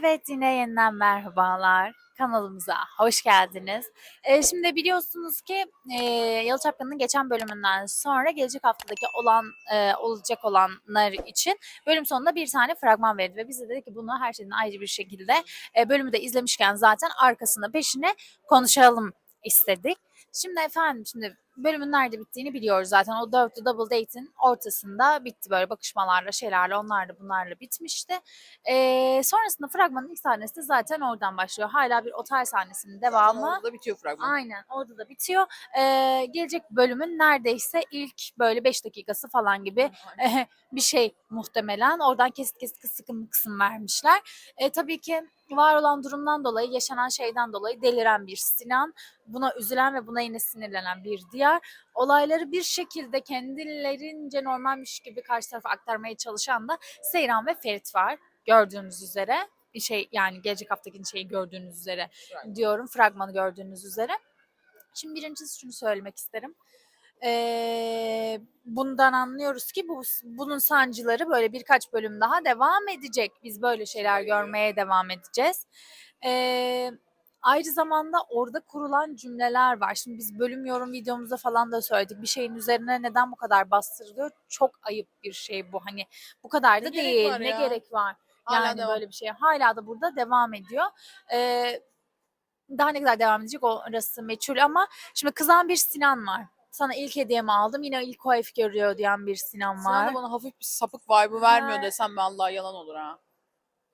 Evet yine yeniden merhabalar. Kanalımıza hoş geldiniz. Ee, şimdi biliyorsunuz ki e, Yalı Çapkın'ın geçen bölümünden sonra gelecek haftadaki olan e, olacak olanlar için bölüm sonunda bir tane fragman verildi ve biz de dedik ki bunu her şeyden ayrı bir şekilde e, bölümü de izlemişken zaten arkasında peşine konuşalım istedik. Şimdi efendim şimdi bölümün nerede bittiğini biliyoruz zaten. O dörtlü double date'in ortasında bitti böyle bakışmalarla şeylerle onlarla bunlarla bitmişti. Ee, sonrasında fragmanın ilk sahnesi de zaten oradan başlıyor. Hala bir otel sahnesinin devamı. Orada bitiyor fragman. Aynen orada da bitiyor. Ee, gelecek bölümün neredeyse ilk böyle 5 dakikası falan gibi bir şey muhtemelen. Oradan kesit kesit kısım kısım vermişler. E, tabii ki var olan durumdan dolayı, yaşanan şeyden dolayı deliren bir Sinan, buna üzülen ve buna yine sinirlenen bir Diyar. Olayları bir şekilde kendilerince normalmiş gibi karşı tarafa aktarmaya çalışan da Seyran ve Ferit var. Gördüğünüz üzere. Şey yani gelecek haftaki şeyi gördüğünüz üzere Fragman. diyorum. Fragmanı gördüğünüz üzere. Şimdi birincisi şunu söylemek isterim. Ee, bundan anlıyoruz ki bu bunun sancıları böyle birkaç bölüm daha devam edecek. Biz böyle şeyler görmeye devam edeceğiz. Ee, ayrı zamanda orada kurulan cümleler var. Şimdi biz bölüm yorum videomuzda falan da söyledik. Bir şeyin üzerine neden bu kadar bastırılıyor? Çok ayıp bir şey bu. Hani bu kadar da gerek değil. var Ne ya? gerek var? Hala yani devam. böyle bir şey. Hala da burada devam ediyor. Ee, daha ne kadar devam edecek orası meçhul ama şimdi kızan bir Sinan var. Sana ilk hediyemi aldım. Yine ilk o herif görüyor diyen bir Sinan Sinan var. da bana hafif bir sapık vibe'ı vermiyor desem ben Allah yalan olur ha.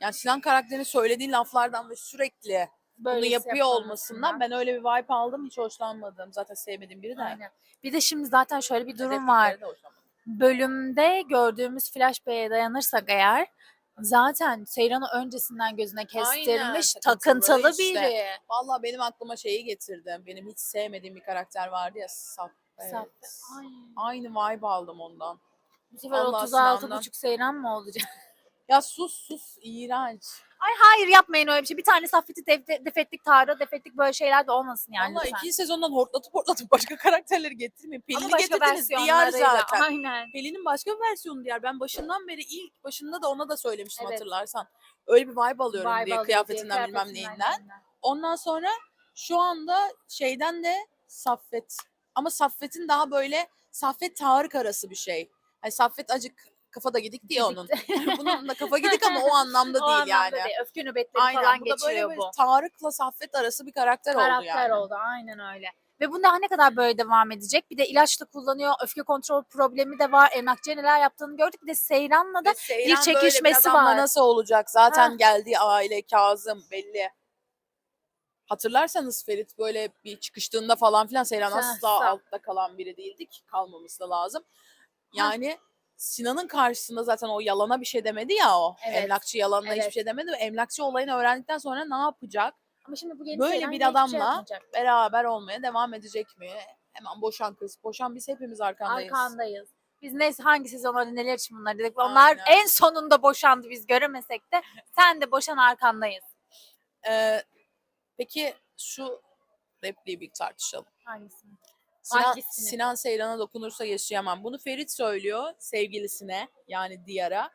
Yani Sinan karakterinin söylediği laflardan ve sürekli bunu Böylesi yapıyor olmasından ben öyle bir vibe aldım. Hiç hoşlanmadım. Zaten sevmediğim biri de. Aynen. Bir de şimdi zaten şöyle bir durum var. Bölümde gördüğümüz flashback'e dayanırsak eğer zaten Seyran'ı öncesinden gözüne kestirmiş takıntılı takıntılı, işte. biri. Vallahi benim aklıma şeyi getirdi. Benim hiç sevmediğim bir karakter vardı ya. Saffet. Saf- Ay. Aynı vibe aldım ondan. Bu sefer Allah 36 Sinan'dan. buçuk Seyran mı olacak? Ya sus sus iğrenç. Ay hayır yapmayın öyle bir şey. Bir tane Saffet'i def- defetlik, Tarık defetlik böyle şeyler de olmasın yani lütfen. ikinci sezondan hortlatıp hortlatıp başka karakterleri getirmeyin. Ama Pelin'i başka getirdiniz diğer versiyonlarıyla. zaten. Aynen. Pelin'in başka bir versiyonu diğer. Ben başından beri ilk başında da ona da söylemiştim Evet. hatırlarsan. Öyle bir vibe alıyorum Vibe diye kıyafetinden diye, bilmem kıyafetinden, neyinden. neyinden. Ondan sonra şu anda şeyden de Saffet. Ama Saffet'in daha böyle Saffet Tarık arası bir şey. Hani Saffet acık kafada gidik diye onun. Bunun da kafa gidik ama o anlamda O değil anlamda yani. değil. Öfke nöbetleri Aynen. falan bu da böyle geçiriyor bir bu. Tarık'la Saffet arası bir karakter, oldu Karakter yani. oldu aynen öyle. Ve bu daha ne kadar böyle devam edecek? Bir de ilaçla kullanıyor. Öfke kontrol problemi de var. Emlakçıya neler yaptığını gördük. Bir de Seyran'la da Ve Seyran böyle bir çekişmesi adamla var. nasıl olacak? Zaten Ha. geldiği aile Kazım belli. Hatırlarsanız Ferit böyle bir çıkıştığında falan filan Seyran asla altta kalan biri değildi ki kalmaması da lazım. Yani Sinan'ın karşısında zaten o yalana bir şey demedi ya o. Evet. Emlakçı yalanına hiçbir Evet. şey demedi ve emlakçı olayını öğrendikten sonra ne yapacak? Ama şimdi bu yeni Böyle bir hiçbir şey adamla yapmayacak. Beraber olmaya devam edecek mi? Hemen boşan kız. Boşan biz hepimiz arkandayız. Arkandayız. Biz neyse hangi sezonlarda neler için bunlar dedik. Onlar Aynen. en sonunda boşandı biz göremesek de. Sen de boşan arkandayız. Ee, peki şu repliği bir tartışalım. Hangisini? Sinan, Hangisini? Sinan Seyran'a dokunursa yaşayamam. Bunu Ferit söylüyor sevgilisine yani Diyar'a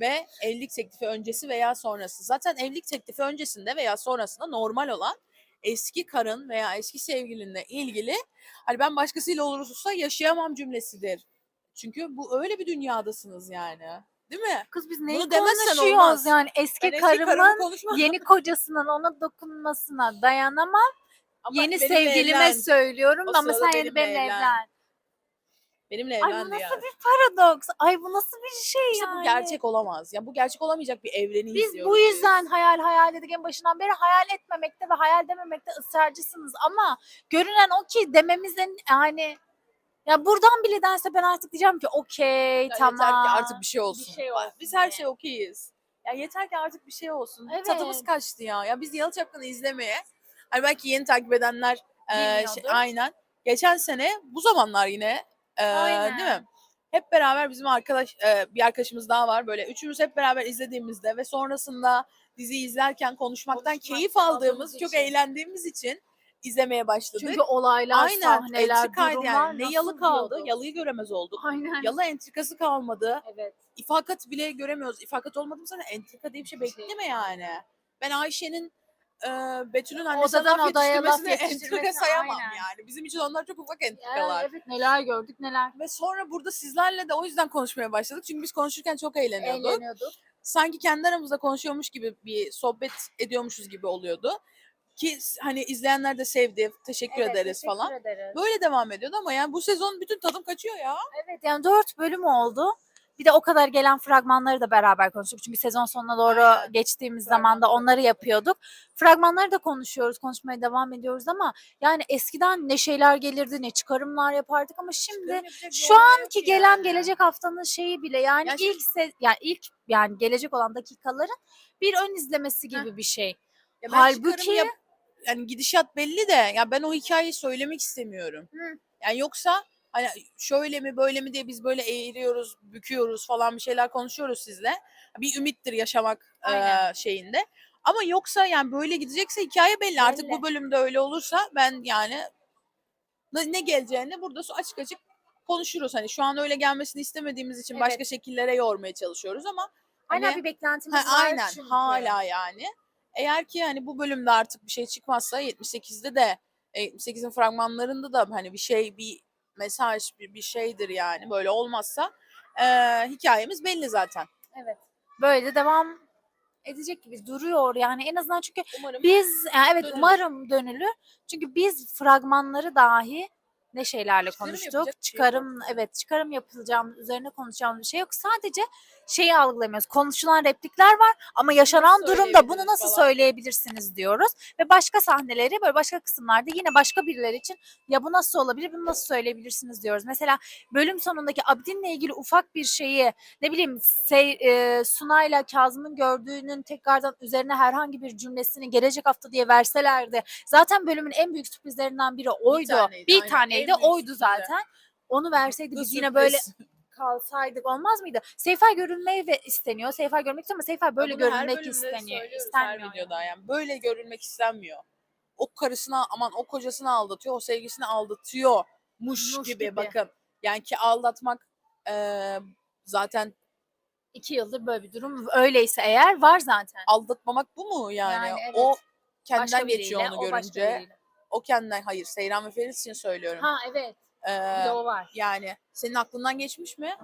ve evlilik teklifi öncesi veya sonrası. Zaten evlilik teklifi öncesinde veya sonrasında normal olan eski karın veya eski sevgilinle ilgili hani ben başkasıyla olursa yaşayamam cümlesidir. Çünkü bu öyle bir dünyadasınız yani. Değil mi? Kız biz neyi Bunu konuşuyoruz olmaz. yani eski Ben karımın yeni kocasının ona dokunmasına dayanamam. Ama yeni benimle sevgilime evlen. söylüyorum O ama sırada sen yeni benimle benimle evlen. evlen. Benimle Ay bu evlendi nasıl ya. bir paradoks? Ay bu nasıl bir şey İşte yani? bu gerçek olamaz. Ya bu gerçek olamayacak bir evreni Biz izliyoruz. bu yüzden hayal hayal dedik en başından beri hayal etmemekte ve hayal dememekte ısrarcısınız ama görünen o ki dememizin yani ya buradan bile dense ben artık diyeceğim ki okey Ya tamam. Yeter ki artık bir şey olsun. şey olsun Biz her şey okeyiz. Ya yeter ki artık bir şey olsun. Evet. Tadımız kaçtı ya. Ya biz Yalı Çapkın'ı izlemeye, hani belki yeni takip edenler e, şey, aynen. Geçen sene bu zamanlar yine e, Aynen. değil mi? Hep beraber bizim arkadaş e, bir arkadaşımız daha var. Böyle üçümüz hep beraber izlediğimizde ve sonrasında dizi izlerken konuşmaktan Konuşmaktan keyif aldığımız aldığımız, çok için. eğlendiğimiz için izlemeye başladık. Çünkü olaylar, Aynen. sahneler, entrikaydı durumlar yani. Ne yalı kaldı, diyordu? yalıyı göremez olduk. Aynen. Yalı entrikası kalmadı. Evet. İfakat bile göremiyoruz. İfakat olmadı mı zaten entrika diye bir şey şey bekleme yani. ben Ayşe'nin e, Betül'ün annesine Odadan laf odaya laf yetiştirmesini entrika yetiştirmesi, sayamam aynen. yani. Bizim için onlar çok ufak entrikalar. evet neler gördük neler. Ve sonra burada sizlerle de o yüzden konuşmaya başladık. Çünkü biz konuşurken çok eğleniyorduk. Eğleniyorduk. Sanki kendi aramızda konuşuyormuş gibi bir sohbet ediyormuşuz gibi oluyordu. Ki hani izleyenler de sevdi, teşekkür Evet, ederiz teşekkür falan. ederiz. Böyle devam ediyordu ama yani bu sezon bütün tadım kaçıyor ya. Evet yani dört bölüm oldu. Bir de o kadar gelen fragmanları da beraber konuştuk. Çünkü sezon sonuna doğru geçtiğimiz zaman da onları yapıyorduk. Fragmanları da konuşuyoruz, konuşmaya devam ediyoruz ama yani eskiden ne şeyler gelirdi, ne çıkarımlar yapardık ama şimdi şu anki gelen gelecek haftanın şeyi bile yani Ya şimdi- ilk se- yani ilk yani gelecek olan dakikaların bir ön izlemesi gibi bir şey. Ya Halbuki- yap- yani gidişat belli de ya ben o hikayeyi söylemek istemiyorum. Hı. Yani yoksa hani şöyle mi böyle mi diye biz böyle eğiliyoruz, büküyoruz falan bir şeyler konuşuyoruz sizle. Bir ümittir yaşamak Aynen. eee, şeyinde. Ama yoksa yani böyle gidecekse hikaye belli. Artık Belli. bu bölümde öyle olursa ben yani ne, ne geleceğini burada açık açık konuşuruz. Hani şu an öyle gelmesini istemediğimiz için Evet. başka şekillere yormaya çalışıyoruz ama Hala Hani- bir beklentimiz Ha, var aynen çünkü. hala yani. Eğer ki hani bu bölümde artık bir şey çıkmazsa 78'de de e, 78'in fragmanlarında da hani bir şey bir mesaj bir, bir şeydir yani böyle olmazsa e, hikayemiz belli zaten. Evet. Böyle de devam edecek gibi duruyor yani en azından çünkü Umarım biz yani evet Dönülür. umarım dönülür. Çünkü biz fragmanları dahi ne şeylerle Çıkarım konuştuk. bir şey yok çıkarım evet çıkarım yapılacağımız üzerine konuşacağımız bir şey yok. Sadece şeyi algılamıyoruz. Konuşulan replikler var ama yaşanan durumda bunu nasıl falan. söyleyebilirsiniz diyoruz. Ve başka sahneleri böyle başka kısımlarda yine başka birileri için ya bu nasıl olabilir bunu nasıl söyleyebilirsiniz diyoruz. Mesela bölüm sonundaki Abidin'le ilgili ufak bir şeyi ne bileyim Sey, e, Sunay'la Kazım'ın gördüğünün tekrardan üzerine herhangi bir cümlesini gelecek hafta diye verselerdi. Zaten bölümün en büyük sürprizlerinden biri oydu. Bir taneydi, aynen. En taneydi büyük oydu zaten. Onu verseydi biz yine böyle kalsaydık olmaz mıydı? Seyfa görünmeyi ve isteniyor. Seyfa görmek istiyor ama Seyfa böyle Bunu her görünmek bölümde isteniyor. söylüyoruz, her İstenmiyor. videoda yani. Böyle görülmek istenmiyor. O karısına aman o kocasını aldatıyor, o sevgisini aldatıyormuş Muş gibi, gibi. bakın. Yani ki aldatmak eee, zaten İki yıldır böyle bir durum öyleyse eğer var zaten. aldatmamak bu mu yani? Yani evet. O Başka kendinden geçiyor biriyle, onu o başka görünce. biriyle. O kendinden hayır Seyran ve Ferit için söylüyorum. Ha evet. Bir Eee, de o var. yani senin aklından geçmiş mi?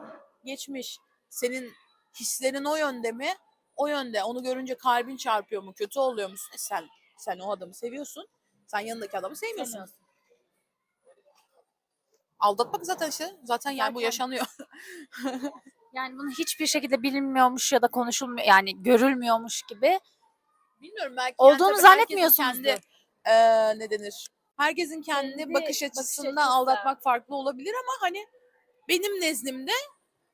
Geçmiş. Senin hislerin o yönde mi? O yönde. Onu görünce kalbin çarpıyor mu? Kötü oluyor musun? E sen sen o adamı seviyorsun. Sen yanındaki adamı sevmiyorsun. Sevmiyorsun. Aldatmak zaten işte zaten yani bu yaşanıyor. Yani bunu hiçbir şekilde bilinmiyormuş ya da konuşulmuyor yani görülmüyormuş gibi Bilmiyorum belki olduğunu tabii herkesin zannetmiyorsunuzdur. Kendi, eee, ne denir? Herkesin kendi, Kendi bakış bakış açısında açısı. aldatmak farklı olabilir ama hani benim nezdimde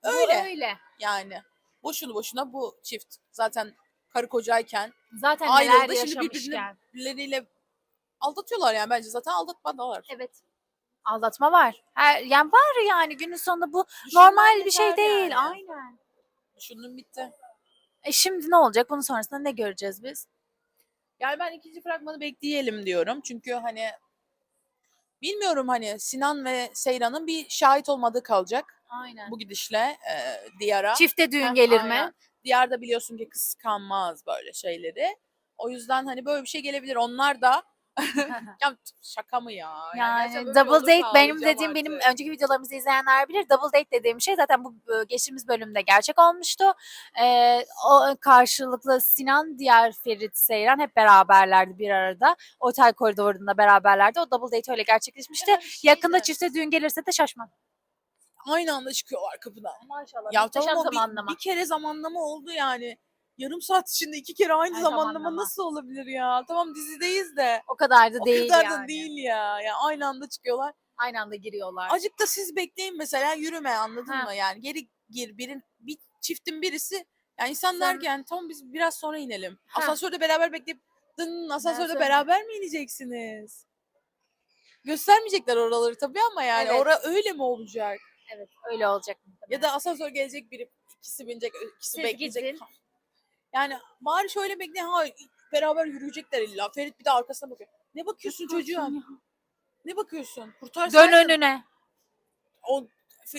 Bu öyle. öyle. yani. Boşunu boşuna bu çift zaten karı kocayken Zaten neler ayrıldı şimdi yaşamışken. birbirleriyle aldatıyorlar yani bence zaten aldatmadılar. Evet. Aldatma var. Her, yani var yani günün sonunda bu normal bir şey değil. Aynen. Düşündüm bitti. E şimdi ne olacak? Bunun sonrasında ne göreceğiz biz? Yani ben ikinci fragmanı bekleyelim diyorum. Çünkü hani bilmiyorum hani Sinan ve Seyran'ın bir şahit olmadığı kalacak Aynen. bu gidişle e, Diyar'a. Çifte düğün Heh, gelir aynen. mi? Diyar da biliyorsun ki kıskanmaz böyle şeyleri. O yüzden hani böyle bir şey gelebilir. Onlar da ya şaka mı ya? Yani böyle double date benim dediğim benim artık. önceki videolarımızı izleyenler bilir. Double date dediğim şey zaten bu geçtiğimiz bölümde gerçek olmuştu. Ee, o karşılıklı Sinan, diğer Ferit, Seyran hep beraberlerdi bir arada. Otel koridorunda beraberlerdi. O double date öyle gerçekleşmişti. Ya şey Yakında de- çifte düğün gelirse de şaşmam. aynı anda çıkıyorlar kapıdan. Maşallah. Ya tamam bir- zamanlama. Bir, kere zamanlama oldu yani. Yarım saat içinde iki kere aynı Ay, zamanlama, zamanlama. nasıl olabilir ya? Tamam dizideyiz de. O kadar da O değil kadar yani. da değil ya. Ya aynı anda çıkıyorlar. Aynı anda giriyorlar. Acık da siz bekleyin mesela yürüme anladın Ha. mı? Yani geri gir birin bir çiftin birisi yani insan Sen- derken tamam biz biraz sonra inelim. Ha. Asansörde beraber bekleyip dın asansörde beraber mi ineceksiniz? Göstermeyecekler oraları tabii ama yani Evet. ora öyle mi olacak? Evet öyle olacak. Ya da asansör gelecek biri ikisi binecek ikisi Siz bekleyecek. gidin. Yani bari şöyle bekleyin ha beraber yürüyecekler illa. Ferit bir de arkasına bakıyor. Ne bakıyorsun çocuğa? Ne bakıyorsun? Kurtarsana. Dön önüne. O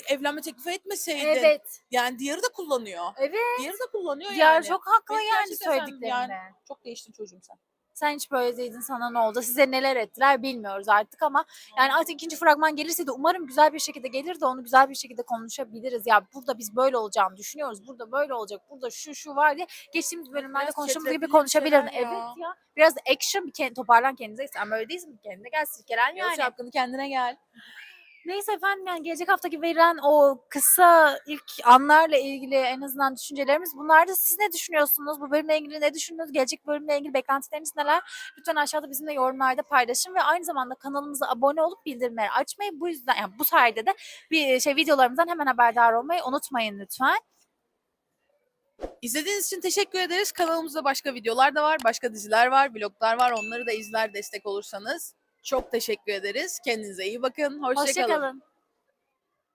evlenme teklifi etmeseydin. Evet. Yani diğeri de kullanıyor. Evet. Diğeri de kullanıyor Diğer yani. çok haklı Benim yani gerçekten sen söylediklerinde. yani- Çok değiştin çocuğum sen. Sen hiç böyle değildin sana ne oldu? Size neler ettiler bilmiyoruz artık ama yani artık ikinci fragman gelirse de umarım güzel bir şekilde gelir de onu güzel bir şekilde konuşabiliriz. Ya burada biz böyle olacağını düşünüyoruz. Burada böyle olacak. Burada şu şu var diye geçtiğimiz bölümlerde Biraz konuştuğumuz gibi konuşabiliriz. şeyler ya. Evet ya. Biraz action bir kend- toparlan kendinize. Sen böyle değilsin kendine gel silkelen Yani. yani. Şapkını kendine gel. Neyse efendim yani gelecek haftaki verilen o kısa ilk anlarla ilgili en azından düşüncelerimiz bunlardı. Siz ne düşünüyorsunuz? Bu bölümle ilgili ne düşündünüz? Gelecek bölümle ilgili beklentileriniz neler? Lütfen aşağıda bizimle yorumlarda paylaşın ve aynı zamanda kanalımıza abone olup bildirimleri açmayı bu yüzden yani bu sayede de bir şey videolarımızdan hemen haberdar olmayı unutmayın lütfen. İzlediğiniz için teşekkür ederiz. Kanalımızda başka videolar da var, başka diziler var, vloglar var. Onları da izler destek olursanız çok teşekkür ederiz. Kendinize iyi bakın. Hoşçakalın. Hoşçakalın.